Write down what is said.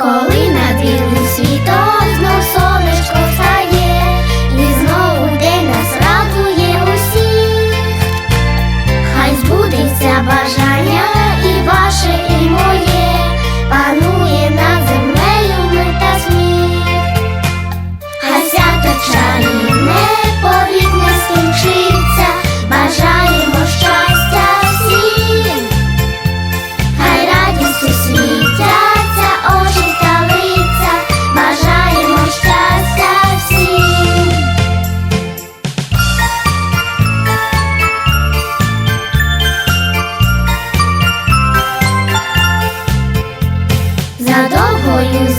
коли на білий світок сонечко встає, і знову день нас радує усіх, хай збудеться бажання. for you